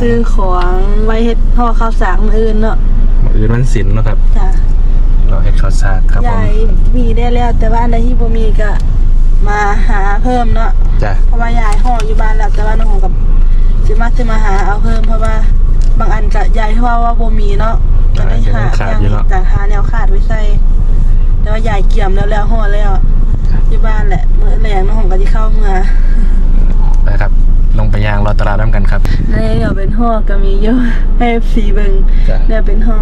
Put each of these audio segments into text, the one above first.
ซื้อของไว้เฮ็ดห่อข้าวสากมื้ออื่นเนาะมื้ออื่นมันสินเนาะครับจ้าเราเฮ็ดข้าวสากครับผมยายมีได้แล้วแต่ว่าอันใดที่บ่มีก็มาหาเพิ่มเนาะจ้ะเพราะว่ายายห่ออยู่บ้านแล้วแต่ว่าน้องของกับสิมาสิมาหาเอาเพิ่มเพราะว่าบางอันก็ยายว่าว่าบ่มีเนาะก็ได้หาขาดอยู่เนาะแต่หาแนวขาดไว้ใส่แต่ว่ายายเกี่ยมแล้วแล้วห่อแล้วอยู่บ้านแหละมื้อแรงน้องของก็สิเข้าเมื่อไปครับ ลงไปย่างรอตลาดน้ำกันครับในเดี๋ยวเป็นห่อก็มีอยู่ให้สีเบิงจ้ะเดี๋ยวเป็นห่อ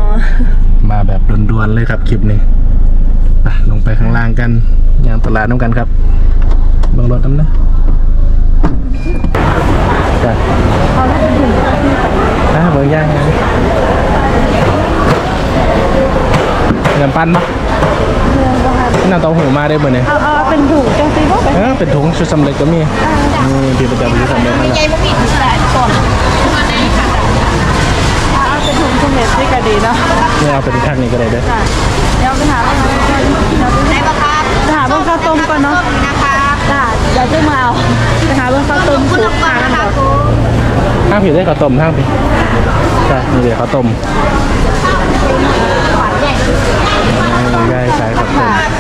มาแบบด่วนๆเลยครับคลิปนี้ไปลงไปข้างล่างกันย่างตลาดน้ำกันครับเบังรถน้ำนะจ้ะเอาแล้วเป็นถึงอะเบิ่งย่างกันเงินปั้นปะเมืองบ่ค่ะน้ำเต้าหูมาได้เบอร์เนี่ย เอาเอาเป็นถุงจังซี่บ่เป็นเออเป็นถุงชุดสำเร็จก็มีนี่พี่ประจำชุดสำเร็จนั่นแหละใหญ่บ่มีถุงหลายก่อนเอาเป็นถุงสำเร็จที่ก็ดีเนาะนี่เอาเป็นข้างนี้ก็ได้เด้อค่ะเดี๋ยวไปหาว่าเดี๋ยวไปไหนบ้างครับไปหาเบิ่งข้าวต้มก่อนเนาะนะคะจ้าเดี๋ยวจะมาเอาไปหาเบิ่งข้าวต้มคุณผูลูกกก่อหานกันนะก่คะอนคุณข้างผิดได้ข้าวต้มข้างผิดใช่นี่เดี๋ยวข้าวต้มนี่ย่ายขายข้าวต้ม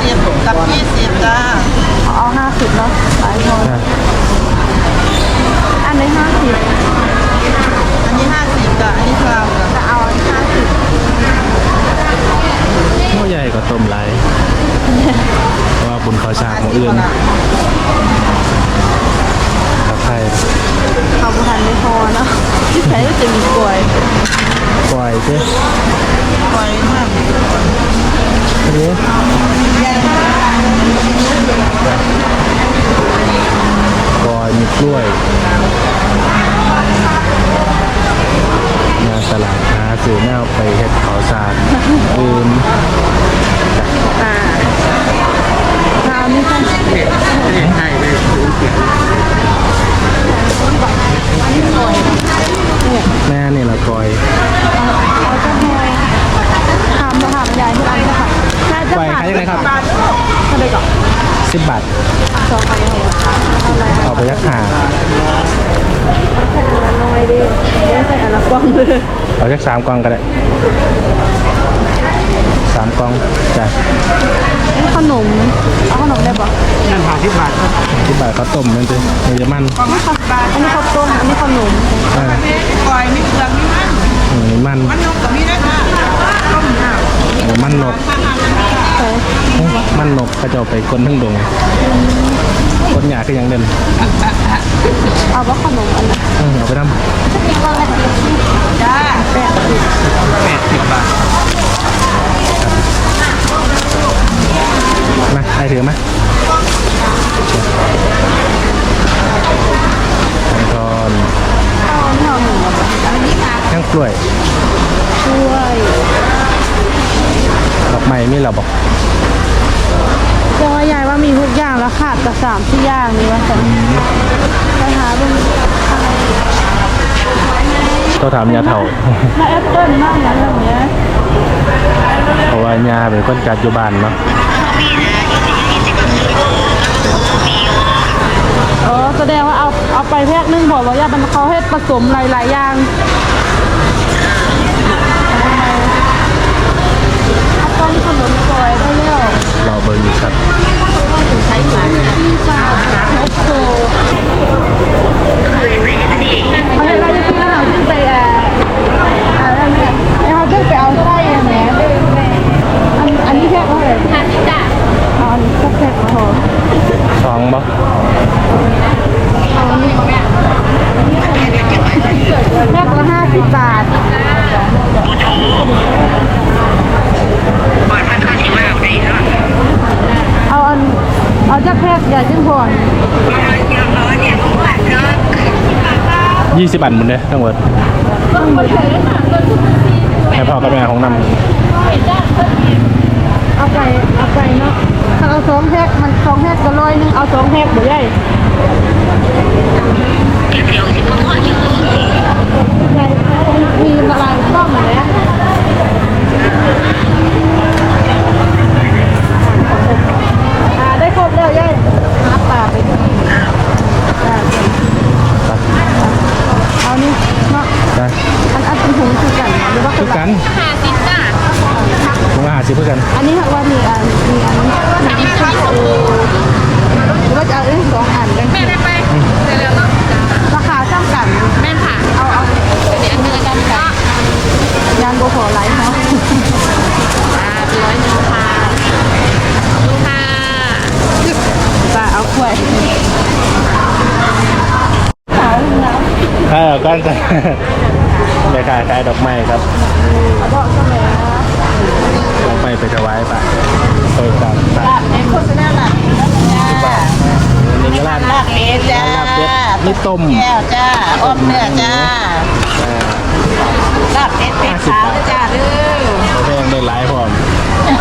สิบกับยี่สิบจ้าเอา50เนาะหลายคนนะอันนี้50อันนี้ห้าสิบจ้ะอันนี้คราวจะเอาอันนี้50โอ้ใหญ่ข้าวต้มหลายเพราะว่าบุญข้าวสากของอื่น กอยเอาจะหอยถามมาถามยายที่ร้านจะค่ะยายจะไปฝากขายยังไงครับเท่าไหร่ก่อนสิบบาทสองไปเลยเอาอะไรเอาไปยักหาใส่อันละน้อยดิไม่ใส่อันละกล่องเลยเอายักสามกล่องก็ได้ สามกล่องจ้ะนี่ขนม เอาขนมได้ปะสิบบาทเขาวต้มนั่นสิมันจะมันอันนี้ข้าวอันนี้ข้าวต้มอันนี้ขนมอ่าปล่อยไม่เปลืองไม่มันอืมมันมันนกกับมีนะคะต้มน้ำโอ้มันนกใส่มันนกเขาจะเอาไปก้นทั้งดงก้นหยาก็ยังเด่นเอาว่าขนมอันนั้นเออเอาไปทจ้าแปดสิบำแปดสิบบาทมา ใครถือไหมทอนเอาอันนี้เอาหนึ่งเอาไปแข้งกล้วยช่วยดอกไม้มีเราบอกเจ้าว่ายายว่ามีทุกอย่างแล้วขาดแต่สามที่ย่างนี่ว่าแต่ไปหาเบิ่งต้องถามยาเถ่ามาแอปเปิ้ลมากอย่างเงี้ยเพราะว่ายาเป็นคนจัดอยู่บ้านเนาะเออแสดงว่าเอาเอาไปแพ็คนึงบอกว่าย่ามันเขาให้ผสมหลายๆอย่างเอาต้มขนมกอยได้แล้วเราเบอร์อยู่ครับใช้หมาที่ฟาโอโซเอาให้เราจะกินแล้วเราขึ้นไปอะอะไรเนี่ยไอ้เขาขึ้นไปเอาไส้อะแหมอันอันนี้แพ็คเท่าไหร่ห้าสิบจ้ะเอาอันนี้สักแพ็คพอสองบ่เอาอันนี้แพ็คละห้าสิบบาทเอาอันเอาจากแพ็คอย่าจิ้มพอนยี่สิบอันหมดเลยทั้งหมดให้พ่อกับแม่ของนำเอาไปเอาไปเนาะ ถ้าเอาสองแพ็มันสองแพ็ก็ร้อยนึงเอาสองแพ็คบ่ได้มีอะไรต้องมาแล้วอ่ได้ครบแล้วยายหาปลาไปด้วยอ่าเอนนี้อันอันเป็นถุงคืกันหรืกัน ถุงละห้าสิบเพื่อกัน อันนี้ว่ามีอันมีอันนี้ว่าจะเอาเอ้สองอันกันแม่ได้ไปเสร็จแล้วเนาะราคาจำกัดแม่นค่ะเอาเอาเดี๋ยวอันนึงอากันย์ก็ยานโบขอไลเนาะอ่าอยผ่งค่ะดูค่ะจ้เอาถ้วยขาวนะข้วก้อนใส่ แม่ค้าขาดอกไม้ครับ เอาเบาะก็แล้ ดจ้านี่ต้ม แก้วจ้าอ้มเนื้อจ้าลาบเป็ดเป็ดขาวจ้าดื้อแพงได้หลายพร้อม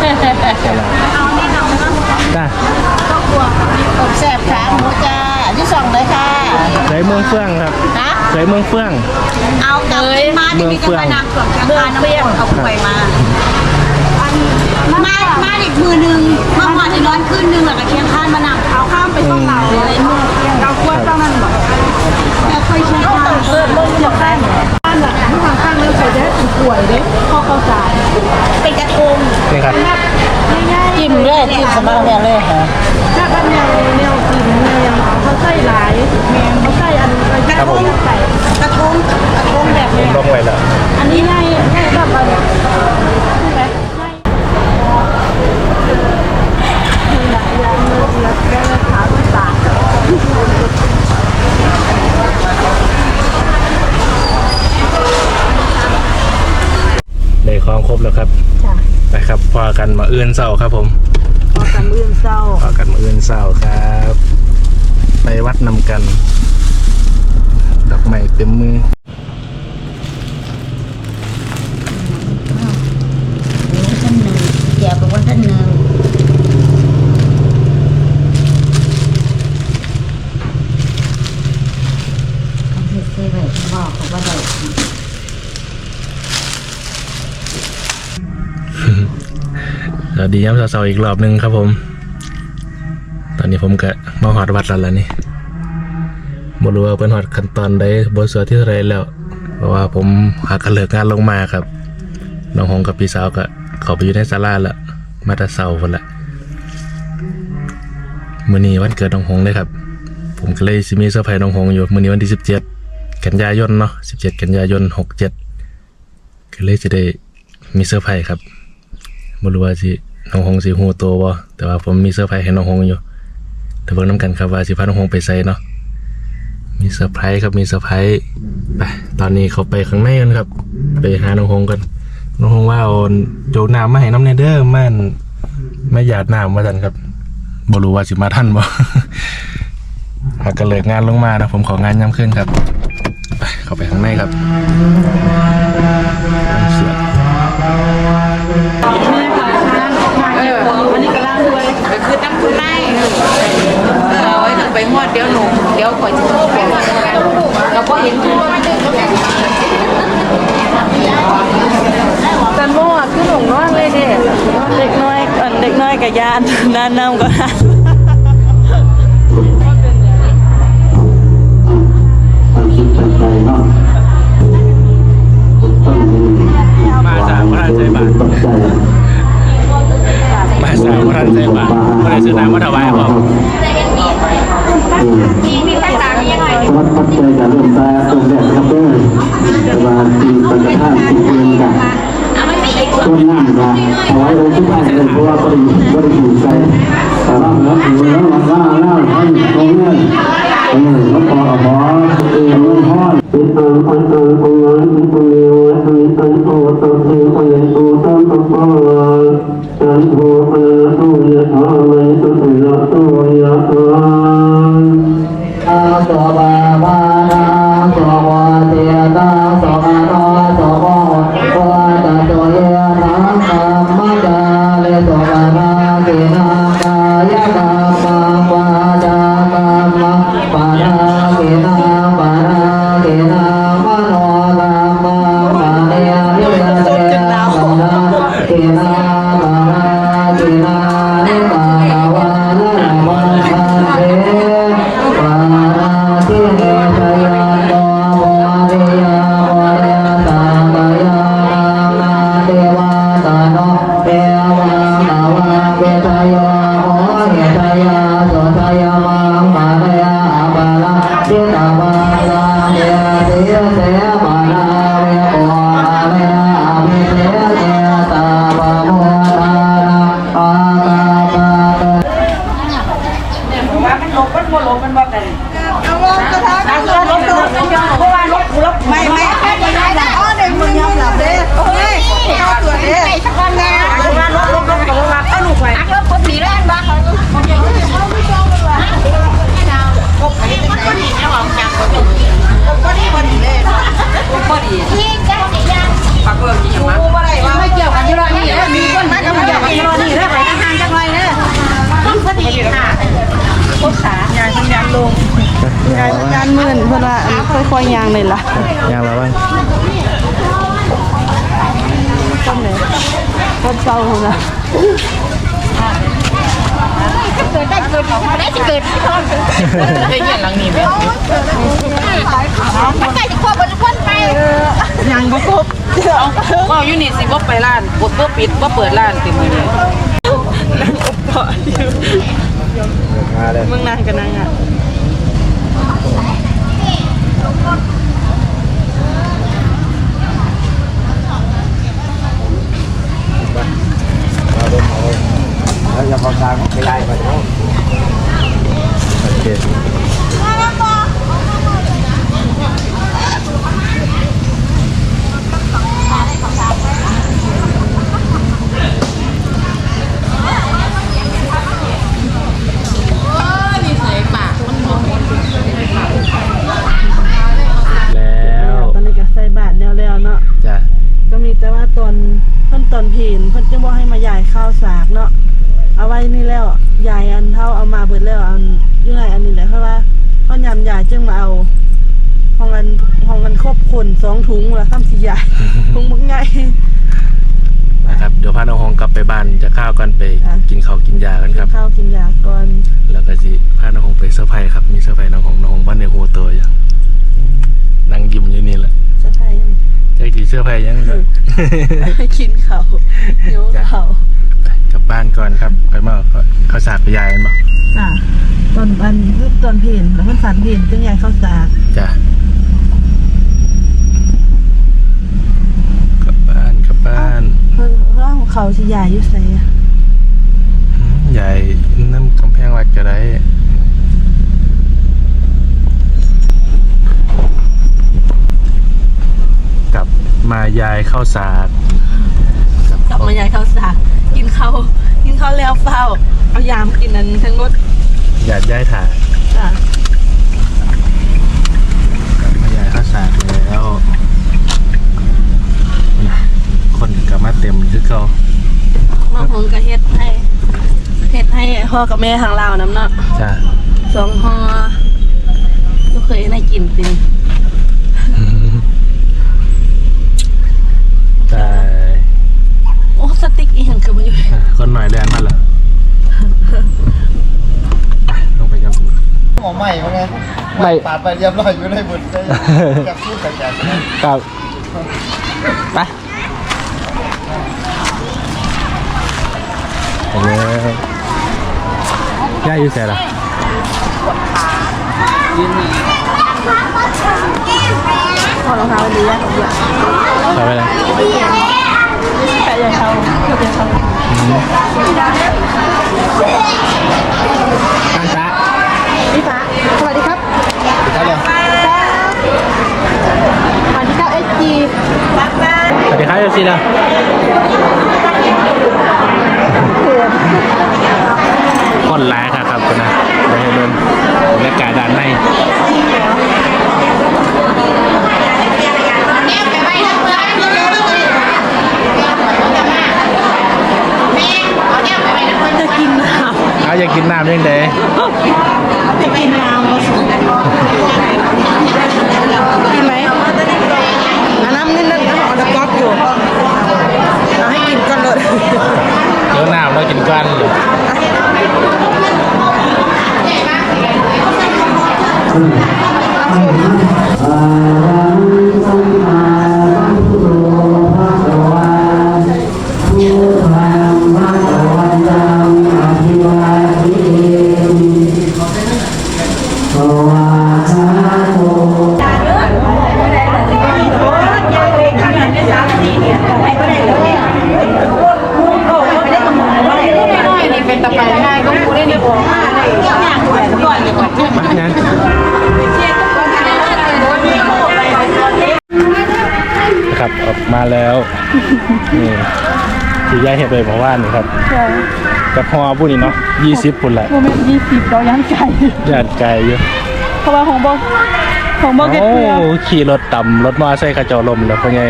จ้าลาจ้าผมแสบขาหมูจ้าอันที่สองเลยค่ะใส่เมืองเฟื่องครับนะใส่เมืองเฟื่อง เอากลัม้มาที่มีกำลังนำส่วนกลางคาน้ำเปรี้ยวเอาไป่มามามาอีกมือหนึ่งมาหวานที่ร้อนขึ้นหนึ่งหลังจากเคียงข้านมานำเขาค่ะ เป็นของเราอะไรเงี้ยเราควรต้องนั่นบอกแค่อยชี้ทางเออลงจากข้าแป้างหลังทุกทางข้างแล้วใส่จะให้ผู้ป่วยเด้พอเข้าใจเป็นกระทงนี่ครับยๆจิ้มเลยจิ้มสมาร์ทแมนเลยค่ะถ้าเป็นแมวแนวกินแนวเขาใส่หลายแมวเขาใส่อันกระทงกระทงกระทงแบบเนี้ต้องไว้ล้อันนี้ง่ายง่ายแบบอไรใช่ไหมใช่หลายอย่างเลยแล้ บแล้วครับจ้ะไปครับพอกันมาเอื้อนเศร้าครับผมพอกันมื้อเศร้าพอกันมาเอื้อนเศร้าครับ ไปวัดนำกัน ดอกไม้เต็มมือเดี๋ยวท่านนท่านหนึ่ง ดีย้ำเสาวๆอีกรอบหนึ่งครับผม ตอนนี้ผมก็มาหอดวัดแล้วล่ะนี่บรู้ว่เป็นหอดขั้นตอนได้บทสวดที่ไรแล้ว เพราะว่าผมหากระเลิกงานลงมาครับ น้องหงกับพี่สาวก็เขาไปอยู่ในศาลาละมาตาเสาคนละมื่อนี้วันเกิดน้องหงเลยครับ ผมก็เลยสิมีเซอร์ไพรส์น้องหงอยู่มื่อนี้วันที่สิบเจ็ดกันยายนเนาะสิบเจ็ดกันยายนหกเจ็ดก็เลยจะได้มีเซอร์ไพรส์ครับบรู้ว่าสิ น้องหงสีหูตัวบ่แต่ว่าผมมีเซอร์ไพรส์ให้น้องหงอยู่ แต่เบิ่งน้ำกันครับว่าสิพาน้องหงไปใส่เนาะมีเซอร์ไพรส์ครับมีเซอร์ไพรส์ไปตอนนี้เขาไปข้างในกันครับ ไปหาน้องหงกันน้องหงว่าโอนโจน้ำมาให้น้ำเนเดอร์มันไม่หยาดน้ำมาจันครับบรูว่าสิมาท่านบ่มากันเลยงานลงมานะผมของานย้ำขึ้นครับ ไปเขาไปข้างในครับ จำคุณนายเออไว้ถึงไปหอดเดี๋ยวหนูเดี๋ยวขอจะไปหอดเราก็เห็นทุกคนแต่โาคือหนุ่มนอนเลยเด็กเด็กน้อยเด็กน้อยกับยานด้านน้ำกับมาจากพระราชบัณฑิ สาวพระเจ้าบาทก็เลยซื้น้ำมาถวายผมมีมีตั้งตามียังวัดปัจจัยการรวมตาตรงแดดครับเด้อแต่ว่าปีปัจจัยท่านสิเดืนกันต้นน้ำนะถวายองค์ที่ท่านเลยเพราะว่าบริบริบูรณ์ใจแต่ว่าแล้วถือแล้วว่าล่าล่าท่านตรงนี้ Namah Shivaya. นเศร้านะเกิดได้เกิดได้จะเกิดที่ท้องได้เห็นหลังนี้ไหมมันใจจะควบบนคนไปยังบ่ครบว่าอยู่นี่สิบ่ไปร้านบ่บ่ปิดบ่เปิดร้านติมื้อนี้มาเลยมึงนางกันนางอะ โอเคแล้ว ตอนนี้ก็ใส่บาทแล้วแล้วเนาะ จ้ะ ก็มีแต่ว่าตอนเพิ่นตอนเพนเพิ่นจะบอกให้มายายข้าวสากเนาะเอาไว้นี่แล้วยายอันเท่าเอามาเบิดแล้วอันอยู่ไหนอันนี้แหละเพราะว่า พ่อยามยายจึงมาเอาห้องอันห้องอันครบคนสองถุงละซ้ำสี่ยายถุงบักใหญ่นะครับเดี๋ยวพาน้องหงกลับไปบ้านจะข้าวกันไปอะกินข้าวกินยากันครับข้าวกินยาก่อนแล้วก็สิพาน้องหงไปเซอร์ไพรส์ครับมีเซอร์ไพรส์น้องหงน้องหงบ้านในหัวโตอยู่นั่งยิ้มอยู่นี่แหละจะใช่ยังใจดีเซอร์ไพรส์ยังเลยกินเขาวเดี๋ยวเขาวไปกลับบ้านก่อนครับไปมาเอาข้าวสากไปยายกันบ่อะ ตอนอันคือตอนเพนแล้วมันสันเพนจึงยายข้าวสากจ้ะกลับบ้านกลับบ้านเพิ่นร่างของเขาสิยายอยู่ไสอะอืมยายน้ำกำแพงวัดก็ได้กลับมายายข้าวสากกลับมายายข้าวสากกินข้าวกินข้าวแล้วเฝ้าเอายามกินนั้นทั้งหมด หยาดย้ายถ่ายจ้ะกลับมายายข้าวสากแล้วคนกลับมาเต็มคือเขาน้องหงก็เฮ็ดให้เฮ็ดให้พ่อกับแม่ทางลาวน้ำเนาะจ้ะสองห่อลูกเคยได้กินจริงใช่โอ้สติ๊กอีหยังคือบ่อยู่อะคนหน่อยแดนมาเหรอไปลงไปกัน หมอใหม่มาไงไม่ ปาดไปเรียบร้อยอยู่ในบุญได้กับพูดแต่แกครับไปไปเลยย่าอยู่แส่ละพอรองเท้าดีอะของเดียวไปไปเลย แปะยายเขาเกือบยายเขา ตั้งจ้า พี่ฟ้าสวัสดีครับ ได้เลย สวัสดีครับเอสจี สวัสดีครับเอฟซีนะคนร้ายค่ะครับคุณนะเดี๋ยวให้เดินบรรยากาศด้านใน จะกินน้ เอยากกินน้ำยังไงจะกินน้ำกินไหมนน้ำนี่นั่นน้ำออนก๊อตอยู่เอาให้กินก่อนเลยเดี๋ยวน้ำเรากินกันเลย ครับออกมาแล้วนี่ที่ย่าเห็ดไปเมื่อวานนี่ครับกับพอผู้นี่เนาะยี่สิบปุ่นแหละโมเมนต์ยี่สิบเราย่างไก่ญาติไกลอยู่เพราะว่าของบของบเก็ตโอ้เกลือขี่รถต่ำรถมอไซค์กระจอลมแล้วเป็นไง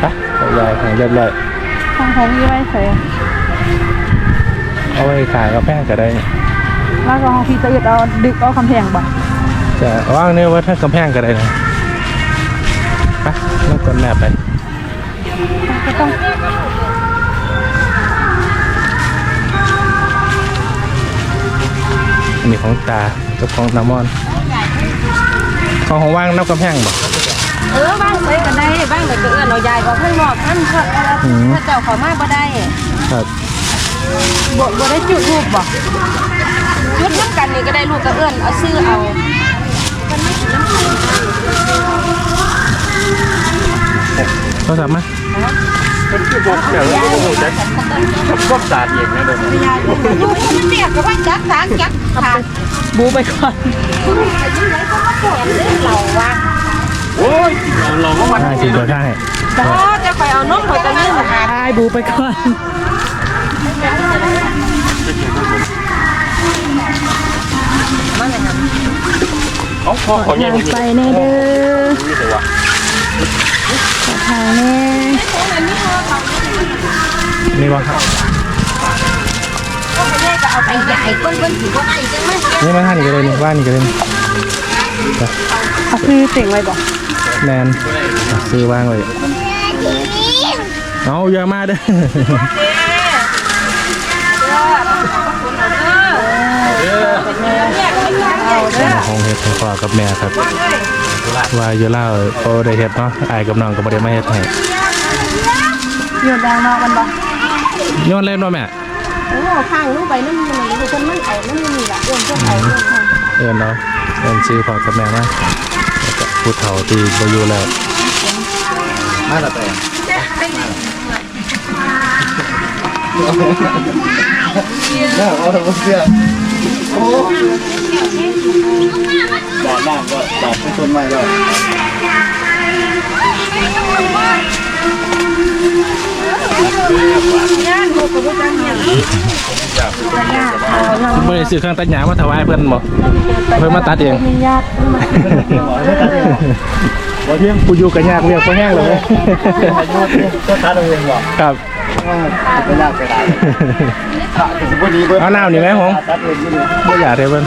ไปเอายายของเรียบร้อยของของยี่ไว้ใส่เอาไว้ขายกาแฟก็ได้ขแล้วก็ห้องพี่จะอึดเอาดึกเอาคำแพงบ่ จะว่างเนี่ยว่าถ้ากำแพงก็ได้นะไปนั่งกดแม่ไปก็ต้องอันนี้ของตากับของน้ำมอน ของของว่างนับกำแพงบ่เออบ้างเลยก็ได้บ้างเลยก็เอื้อนเอายายก็ข้างนอกท่านก็ถ้าเจ้าเขามาบ่ได้ครับบ่บ่ได้จุดรูปบ่จุดน้ำกันนี่ก็ได้ลูกก็เอื้อนเอาซื้อเอา รศัพท์มาลูกมันเรียกก็ว่าจักสางจักขาดบูไปก่อนเราว่าได้จริงตัวได้บ่จะไปเอานมข่อยก็ลืมหาตายบูไปก่อนของใหญ่ไปแน่เด้อขอ ทางแน่นี่บ่ครับก็เอาไปใหญ่คนเพิ่นสิบ่ได้จังมั้ยนี่มาท่านี่ก็ได้นี่ว่างนี่ก็ได้นี่เอาคือเสียงไว้บ่แมนซื้อว่างไว้เอาอย่ามาเด้อของเฮ็ดของพ่อกับแม่ครับ ว่าอยู่เล่าวเขาได้เฮ็ดเนาะอายกับน้องก็บ่ได้มาเฮ็ดให้โยนดังนอกมันบ่ย้อนเล่นบ่แม่โอ้ข้างลงไปน้ำมันนี่เพิ่นมันเอาน้ำมันนี่ล่ะเอื้อนเพิ่นเอาเอื้อนข้างเอิ้นเนาะเอิ้นซื้อพ่อกับแม่มาแล้วก็ผู้เฒ่าที่บ่อยู่แล้วมาละแต่น่าเอาทั้งเสื้อโอ้ จอดน้ำก็จอดเป็นต้นไม้แล้วบ่ได้ซื้อเครื่องตัดหญ้ามาถวายเพิ่นบ่เพิ่นมาตัดเองมีญาติมาบ่เที่ยงกูอยู่กับยากเรียกบ่แห้งเลยเว้ยก็ตัดเอาเองว่ะครับ ก็ยากไปได้ถ้าสมมตินี้เบิ้ลเอาน้ำนี่ไหมหงตัดเองอยู่นี่บ่อยากได้เพิ่น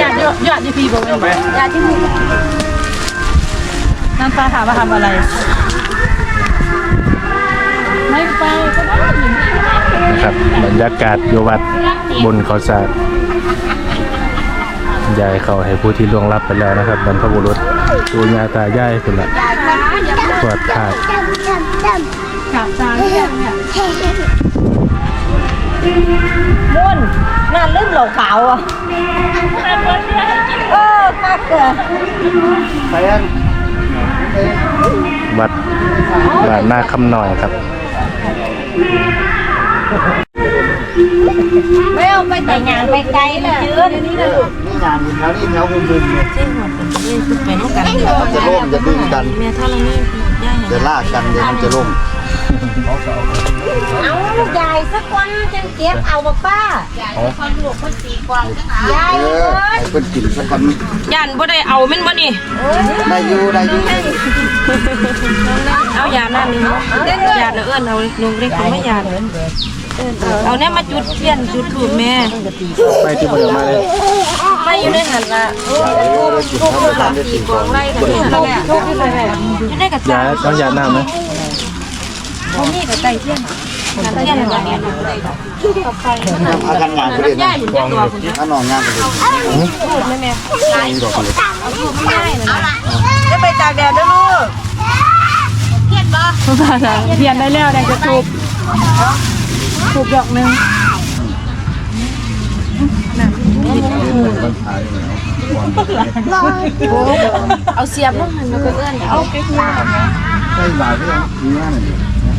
ญาติเยอะญาติพี่บ่แม่นบ่ยาที่มีน้ำปลาถามว่าทำอะไร ไม่ไปก็ได้นะครับบรรยากาศอยู่วัดบนเขาสากยายเขาให้ผู้ที่ล่วงลับไปแล้วนะครับบรรพบุรุษปู่ย่าตายายคุณละปวดขาดขับตาเนี่ย เนี่ยมุ่นน่าลืมเหล่าขาวอะเออคักเด้อไปยังวัดบ้านหน้าคำหน่อยครับ ไม่เอาไปแต่งานไปไกลเลยเยืนนี่นะลูกนี่งานอยู่แถวนี้แถวมุมบึงเนี่ยไปน้ำกันมันจะล่มจะดึงกันแม่ท่าละนี่ย่าจะลากกันเดี๋ยวมันจะล่ม เอาลูกใหญ่สักวันจังเก็บเอาบ่ป้าใหญ่คนลูกคนสีกวางจังหาเออให้เพิ่นกินสักคนย่านบ่ได้เอาแม่นบ่นี่ได้อยู่ได้อยู่เอายานั่นนี่ยาน่ะเอิ้นเอาลงเล็กไม่ยาเอาแน่มาจุดเทียนจุดถูกแม่ไปที่บ่ได้มาเลยไปอยู่ในหันละโอ้ยทุกคนละตีกองไล่กันเนี่ยแหละทุกคนเลยอยู่ในกระยาจายต้องยาน้ำไหม เขามีกับไก่เทียนเทียนอะไรเนี่ยอาการงานประเด็นย่าอยู่จังหวัดคุณถ้านอนงานประเด็นพูดไหมแม่นี่ดอกเลยจะไปตากแดดด้วยลูกภาษาเทียนได้แล้วแดงจะถูกถูกดอกหนึงเอาเสียบลงหันแล้วก็เอื้อนเอาไปหัวใช่บาทที่มีงานนี่เออออกไปจะเห็นสักคนละ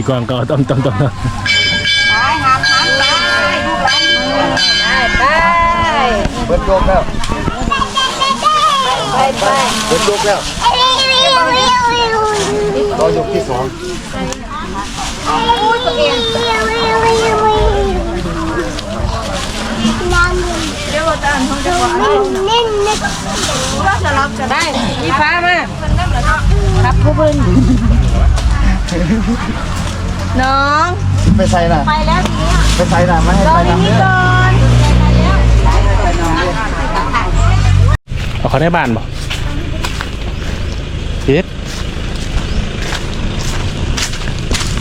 ปีกวางก็เอาต้มต้มต้มต้มเบิดโยกแล้วไปไปเบิดโยกแล้วรอยกที่สองได้มีฟ้ามารับผู้บริ น้องไปใส่น่ะไปแล้วทีนี้ไปใส่น่ะไม่ให้รอไปในน้ำนี้เด้อก่อนเอาเขาในบ้านบ่พีด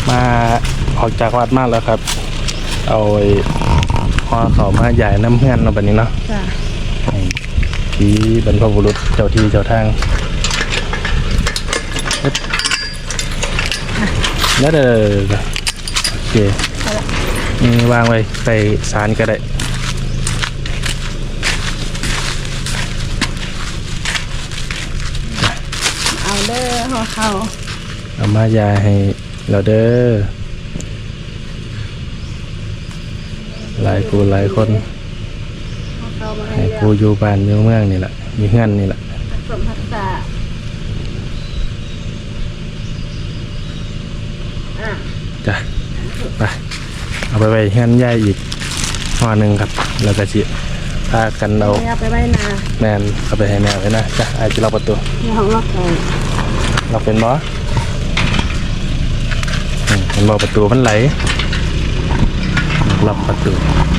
มาออกจากวัดมากแล้วครับ เอาไอ้พอเขามาใหญ่น้ำเฮือนเราแบบนี้เนาะให้ที่บรรพบุรุษเจ้าที่เจ้าทางเฮ็ด แล้วเด้อโอเคนี่วางไว้ใส่สารก็ได้เอาเด้อห่อเขาเอามายาให้เราเด้อหลายกูหลายคนให้กูอยู่บ้านอยู่เมืองนี่แหละอยู่เฮือนนี่แหละสมพักษะ เอาไปไว้เฮือนยายอีกห่อหนึ่งครับแล้วก็สิพากันเอาเอาไปไว้นาแมนเอาไปให้แมวไว้นะจ้ะไอ้จะล็อกประตูในห้องล็อกเลยล็อกเป็นบ่อืมเห็นบ่ประตูมันไหลล็อกประตูเ